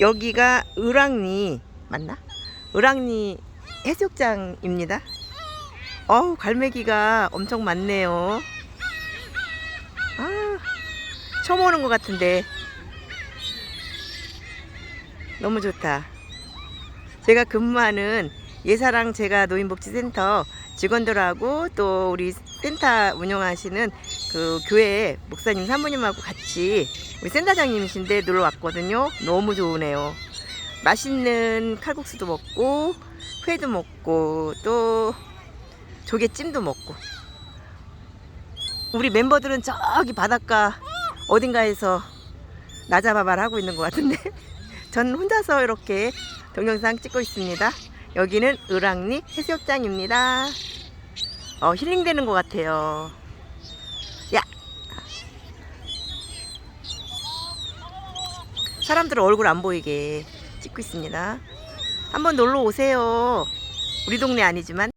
여기가 을왕리 맞나? 을왕리 해수욕장입니다. 어우 갈매기가 엄청 많네요. 아 처음 오는 것 같은데 너무 좋다. 제가 근무하는 예사랑 제가 노인복지센터 직원들하고 또 우리 센터 운영하시는 그 교회 목사님 사모님하고 같이 우리 센터장님이신데 놀러 왔거든요. 너무 좋으네요. 맛있는 칼국수도 먹고 회도 먹고 또 조개찜도 먹고 우리 멤버들은 저기 바닷가 어딘가에서 나자바바를 하고 있는 것 같은데 전 혼자서 이렇게 동영상 찍고 있습니다. 여기는 을왕리 해수욕장입니다. 어, 힐링되는 것 같아요. 야! 사람들 얼굴 안 보이게 찍고 있습니다. 한번 놀러 오세요. 우리 동네 아니지만.